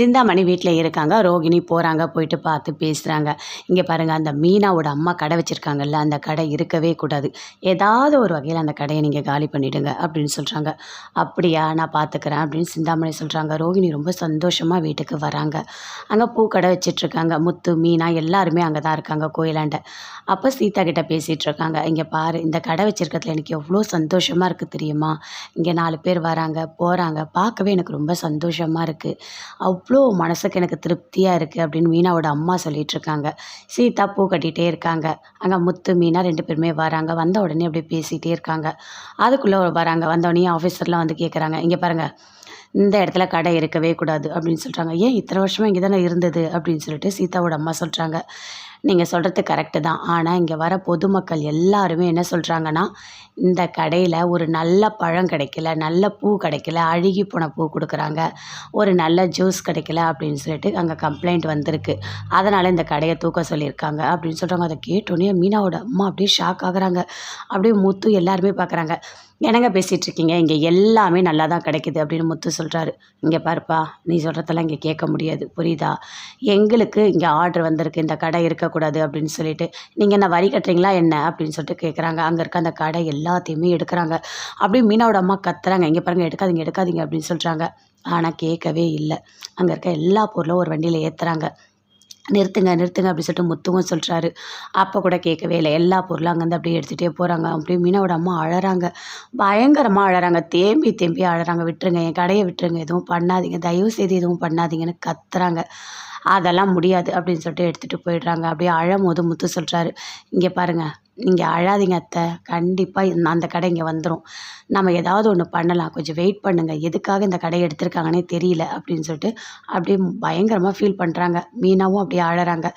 சிந்தாமணி வீட்டில் இருக்காங்க. ரோகிணி போகிறாங்க போயிட்டு பார்த்து பேசுகிறாங்க இங்கே பாருங்கள் அந்த மீனாவோட அம்மா கடை வச்சுருக்காங்கல்ல அந்த கடை இருக்கவே கூடாது. ஏதாவது ஒரு வகையில் அந்த கடையை நீங்கள் காலி பண்ணிவிடுங்க அப்படின்னு சொல்கிறாங்க அப்படியா நான் பார்த்துக்கிறேன் அப்படின்னு சிந்தாமணி சொல்கிறாங்க ரோகிணி ரொம்ப சந்தோஷமாக வீட்டுக்கு வராங்க. அங்கே பூ கடை வச்சிட்ருக்காங்க. முத்து மீனா எல்லாருமே அங்கே தான் இருக்காங்க கோயிலாண்ட. அப்போ சீதா கிட்ட பேசிகிட்டு இருக்காங்க. இங்கே பாரு இந்த கடை வச்சுருக்கிறதுல எனக்கு எவ்வளோ சந்தோஷமாக இருக்குது தெரியுமா? இங்கே நாலு பேர் வராங்க போகிறாங்க பார்க்கவே எனக்கு ரொம்ப சந்தோஷமாக இருக்குது அவ்வளோ மனசுக்கு எனக்கு திருப்தியாக இருக்குது அப்படின்னு மீனாவோட அம்மா சொல்லிகிட்டு இருக்காங்க சீதா பூ கட்டிகிட்டே இருக்காங்க. அங்கே முத்து மீனா ரெண்டு பேருமே வராங்க. வந்த உடனே அப்படியே பேசிகிட்டே இருக்காங்க. அதுக்குள்ளே வராங்க. வந்தோடனே ஆஃபீஸர்லாம் வந்து கேட்குறாங்க இங்கே பாருங்கள் இந்த இடத்துல கடை இருக்கவே கூடாது அப்படின்னு சொல்கிறாங்க ஏன் இத்தனை வருஷமாக இங்கே தானே இருந்தது? அப்படின்னு சொல்லிட்டு சீதாவோட அம்மா சொல்கிறாங்க நீங்கள் சொல்கிறது கரெக்டு தான். ஆனால் இங்கே வர பொதுமக்கள் எல்லாருமே என்ன சொல்கிறாங்கன்னா இந்த கடையில் ஒரு நல்ல பழம் கிடைக்கல நல்ல பூ கிடைக்கல அழுகி போன பூ கொடுக்குறாங்க ஒரு நல்ல ஜூஸ் கிடைக்கல அப்படின்னு சொல்லிட்டு அங்கே கம்ப்ளைண்ட் வந்திருக்கு. அதனால் இந்த கடையை தூக்க சொல்லியிருக்காங்க அப்படின்னு சொல்கிறாங்க அதை கேட்டோன்னே மீனாவோட அம்மா அப்படியே ஷாக் ஆகுறாங்க. அப்படியே முத்து எல்லாருமே பார்க்குறாங்க. என்னங்க பேசிகிட்டு இருக்கீங்க? இங்கே எல்லாமே நல்லா தான் கிடைக்குது அப்படின்னு முத்து சொல்கிறாரு இங்கே பாருப்பா நீ சொல்கிறதெல்லாம் இங்கே கேட்க முடியாது. புரியுதா? எங்களுக்கு இங்கே ஆர்டர் வந்திருக்கு. இந்த கடை இருக்க இருக்கக்கூடாது அப்படின்னு சொல்லிட்டு நீங்கள் என்ன வரி கட்டுறீங்களா என்ன? அப்படின்னு சொல்லிட்டு கேட்குறாங்க அங்கே இருக்க அந்த கடை எல்லாத்தையுமே எடுக்கிறாங்க. அப்படியே மீனாவோட அம்மா கத்துறாங்க. இங்கே பாருங்கள் எடுக்காதீங்க எடுக்காதீங்க அப்படின்னு சொல்கிறாங்க ஆனால் கேட்கவே இல்லை. அங்கே இருக்க எல்லா பொருளும் ஒரு வண்டியில் ஏற்றுறாங்க நிறுத்துங்க நிறுத்துங்க அப்படின்னு சொல்லிட்டு முத்துவும் சொல்கிறாரு அப்போ கூட கேட்கவே இல்லை. எல்லா பொருளும் அங்கேருந்து அப்படியே எடுத்துகிட்டே போகிறாங்க அப்படியே மீனாவோட அம்மா அழறாங்க. பயங்கரமாக அழகிறாங்க தேம்பி தேம்பி அழகிறாங்க விட்டுருங்க என் கடையை விட்டுருங்க. எதுவும் பண்ணாதீங்க. தயவு செய்து எதுவும் பண்ணாதீங்கன்னு கத்துறாங்க. அதெல்லாம் முடியாது அப்படின்னு சொல்லிட்டு எடுத்துகிட்டு போயிடுறாங்க. அப்படியே அழும்போது முத்து சொல்கிறாரு இங்கே பாருங்கள் நீங்கள் அழாதீங்க அத்தை. கண்டிப்பாக அந்த கடை இங்கே வந்துடும் நம்ம ஏதாவது ஒன்று பண்ணலாம். கொஞ்சம் வெயிட் பண்ணுங்கள் எதுக்காக இந்த கடையை எடுத்திருக்காங்கன்னே தெரியல அப்படின்னு சொல்லிட்டு அப்படியே பயங்கரமாக ஃபீல் பண்ணுறாங்க மீனாவும் அப்படியே அழறாங்க.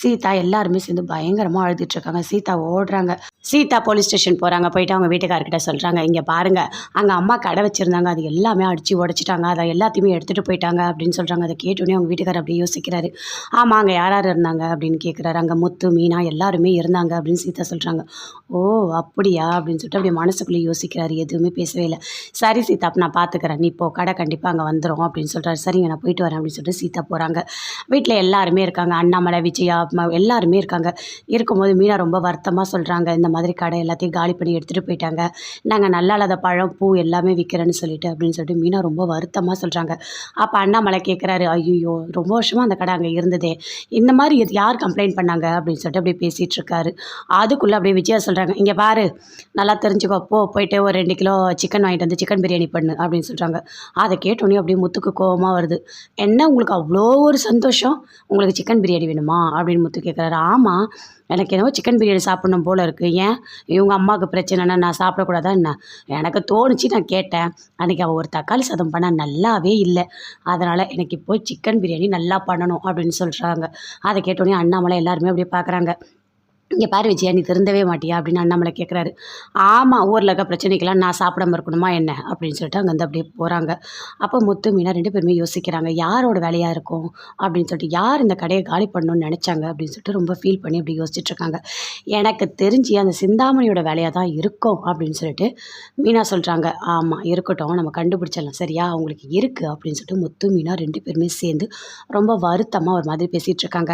சீதா எல்லாருமே சேர்ந்து பயங்கரமாக அழுதுட்ருக்காங்க சீதா ஓடுறாங்க. சீதா போலீஸ் ஸ்டேஷன் போகிறாங்க போயிட்டு அவங்க வீட்டுக்காரர்கிட்ட சொல்கிறாங்க இங்கே பாருங்கள் அங்கே அம்மா கடை வச்சுருந்தாங்க. அது எல்லாமே அடித்து உடச்சிட்டாங்க. அதை எல்லாத்தையுமே எடுத்துகிட்டு போயிட்டாங்க அப்படின்னு சொல்கிறாங்க அதை கேட்டோன்னே அவங்க வீட்டுக்காரர் அப்படியே யோசிக்கிறாரு. ஆமாம் அங்கே யார் யார் இருந்தாங்க அப்படின்னு கேட்குறாரு அங்கே முத்து மீனா எல்லாருமே இருந்தாங்க அப்படின்னு சீதா சொல்கிறாங்க ஓ அப்படியா? அப்படின்னு சொல்லிட்டு அப்படியே மனசுக்குள்ளே யோசிக்கிறாரு. எதுவுமே பேசவே இல்லை. சரி சீதா நான் பார்த்துக்கிறேன் நீ இப்போ கடை கண்டிப்பாக அங்கே வந்துடும் அப்படின்னு சொல்கிறாரு சரிங்க நான் போயிட்டு வரேன். அப்படின்னு சொல்லிட்டு சீதா போகிறாங்க வீட்டில் எல்லாருமே இருக்காங்க. அண்ணாமலை விஜயா எல்லாருமே இருக்காங்க. இருக்கும்போது மீனா ரொம்ப வருத்தமாக சொல்கிறாங்க இந்த மாதிரி கடை எல்லாத்தையும் காலி பண்ணி எடுத்துகிட்டு போயிட்டாங்க. நாங்கள் நல்லா இல்லாத பழம் பூ எல்லாமே விற்கிறேன்னு சொல்லிட்டு அப்படின்னு சொல்லிட்டு மீனா ரொம்ப வருத்தமாக சொல்கிறாங்க அப்போ அண்ணாமலை கேட்குறாரு ஐயோ ரொம்ப வருஷமாக அந்த கடை அங்கே இருந்ததே. இந்த மாதிரி யார் கம்ப்ளைண்ட் பண்ணாங்க? அப்படின்னு சொல்லிட்டு அப்படியே பேசிகிட்டு இருக்காரு. அதுக்குள்ளே அப்படியே விஜயா சொல்கிறாங்க இங்கே பாரு நல்லா தெரிஞ்சுக்கோ போ போயிட்டு ஒரு ரெண்டு கிலோ சிக்கன் வாங்கிட்டு வந்து சிக்கன் பிரியாணி பண்ணு அப்படின்னு சொல்கிறாங்க அதை கேட்டோன்னே அப்படியே முத்துக்கு கோபமாக வருது. என்ன உங்களுக்கு அவ்வளோ ஒரு சந்தோஷம்? உங்களுக்கு சிக்கன் பிரியாணி வேணுமா? அப்படின்னு முத்து கேட்குறாரு ஆமாம் எனக்கு என்னவோ சிக்கன் பிரியாணி சாப்பிடணும் போல் இருக்குது ஏன்? இவங்க அம்மாவுக்கு பிரச்சனைனா நான் சாப்பிடக்கூடாதா என்ன? எனக்கு தோணுச்சு நான் கேட்டேன். அன்றைக்கி அவள் ஒரு தக்காளி சாதம் பண்ணால் நல்லாவே இல்லை. அதனால் எனக்கு இப்போ சிக்கன் பிரியாணி நல்லா பண்ணணும் அப்படின்னு சொல்கிறாங்க அதை கேட்டோடனே அண்ணாமலை எல்லாருமே அப்படியே பார்க்குறாங்க இங்கே பாரு விஜயா நீ திருந்தவே மாட்டியா? அப்படின்னு அண்ணாமலை கேட்குறாரு ஆமாம் ஊரில் இருக்க பிரச்சனைக்கெல்லாம் நான் சாப்பிடாம இருக்கணுமா என்ன? அப்படின்னு சொல்லிட்டு அங்கேருந்து அப்படியே போகிறாங்க அப்போ முத்து மீனா ரெண்டு பேருமே யோசிக்கிறாங்க யாரோட வேலையாக இருக்கும்? அப்படின்னு சொல்லிட்டு யார் இந்த கடையை காலி பண்ணணும்னு நினச்சாங்க? அப்படின்னு சொல்லிட்டு ரொம்ப ஃபீல் பண்ணி அப்படி யோசிச்சுட்ருக்காங்க எனக்கு தெரிஞ்சு அந்த சிந்தாமணியோட வேலையாக தான் இருக்கும் அப்படின்னு சொல்லிட்டு மீனா சொல்கிறாங்க ஆமாம் இருக்கட்டும் நம்ம கண்டுபிடிச்சிடலாம். சரியா? அவங்களுக்கு இருக்குது அப்படின்னு சொல்லிட்டு முத்து மீனா ரெண்டு பேருமே சேர்ந்து ரொம்ப வருத்தமாக ஒரு மாதிரி பேசிகிட்ருக்காங்க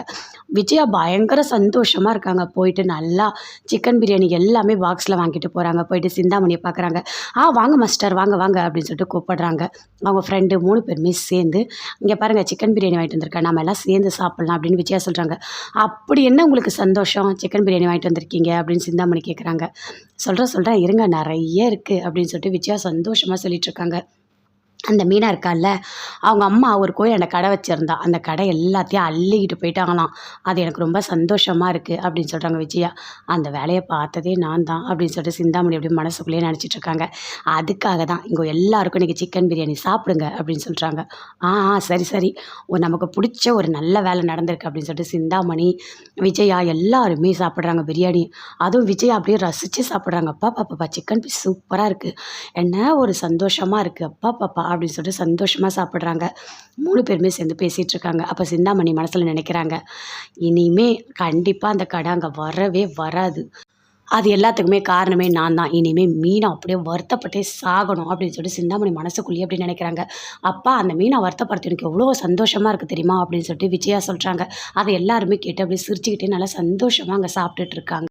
விஜயா பயங்கர சந்தோஷமாக இருக்காங்க. போய் போயிட்டு நல்லா சிக்கன் பிரியாணி எல்லாமே பாக்ஸில் வாங்கிட்டு போகிறாங்க போயிட்டு சிந்தாமணியை பார்க்குறாங்க ஆ வாங்க மாஸ்டர் வாங்க வாங்க அப்படின்னு சொல்லிட்டு கூப்பிடுறாங்க. அவங்க ஃப்ரெண்டு மூணு பேருமே சேர்ந்து இங்கே பாருங்கள் சிக்கன் பிரியாணி வாங்கிட்டு வந்திருக்கேன். நம்ம எல்லாம் சேர்ந்து சாப்பிட்லாம் அப்படின்னு விஜயா சொல்கிறாங்க அப்படி என்ன உங்களுக்கு சந்தோஷம்? சிக்கன் பிரியாணி வாங்கிட்டு வந்திருக்கீங்க அப்படின்னு சிந்தாமணி கேட்குறாங்க சொல்கிறேன் சொல்கிறேன் இருங்க நிறைய இருக்குது அப்படின்னு சொல்லிட்டு விஜயா சந்தோஷமாக சொல்லிட்டுருக்காங்க அந்த மீனா இருக்கால்ல அவங்க அம்மா ஒரு கோயில் அந்த கடை வச்சுருந்தா. அந்த கடை எல்லாத்தையும் அள்ளிக்கிட்டு போயிட்டாங்களாம். அது எனக்கு ரொம்ப சந்தோஷமாக இருக்குது அப்படின்னு சொல்கிறாங்க விஜயா. அந்த வேலையை பார்த்ததே நான் தான் அப்படின்னு சொல்லிட்டு சிந்தாமணி அப்படி மனசுக்குள்ளேயே நினச்சிட்ருக்காங்க அதுக்காக தான் இங்கே எல்லாருக்கும் இன்றைக்கி சிக்கன் பிரியாணி சாப்பிடுங்க அப்படின்னு சொல்கிறாங்க ஆ ஆ சரி சரி. ஒரு நமக்கு பிடிச்ச ஒரு நல்ல வேலை நடந்திருக்கு அப்படின்னு சொல்லிட்டு சிந்தாமணி விஜயா எல்லாருமே சாப்பிட்றாங்க பிரியாணி. அதுவும் விஜயா அப்படியே ரசித்து சாப்பிட்றாங்க. அப்பா பாப்பா சிக்கன் பீஸ் சூப்பராக இருக்குது என்ன ஒரு சந்தோஷமாக இருக்குது அப்பா பாப்பா. அப்படின்னு சொல்லிட்டு சந்தோஷமாக சாப்பிட்றாங்க. மூணு பேருமே சேர்ந்து பேசிகிட்டு இருக்காங்க. அப்போ சிந்தாமணி மனசில் நினைக்கிறாங்க இனிமே கண்டிப்பாக அந்த கடை அங்கே வரவே வராது. அது எல்லாத்துக்குமே காரணமே நான் தான். இனிமேல் மீனை அப்படியே வருத்தப்பட்டே சாகணும் அப்படின்னு சொல்லிட்டு சிந்தாமணி மனசுக்குள்ளேயே அப்படின்னு நினைக்கிறாங்க. அப்பா அந்த மீனை வருத்தப்படுத்தி எனக்கு எவ்வளோ சந்தோஷமாக இருக்குது தெரியுமா? அப்படின்னு சொல்லிட்டு விஜயா சொல்கிறாங்க அதை எல்லாருமே கேட்டு அப்படியே சிரிச்சுக்கிட்டே நல்லா சந்தோஷமாக அங்கே சாப்பிட்டுட்டு இருக்காங்க.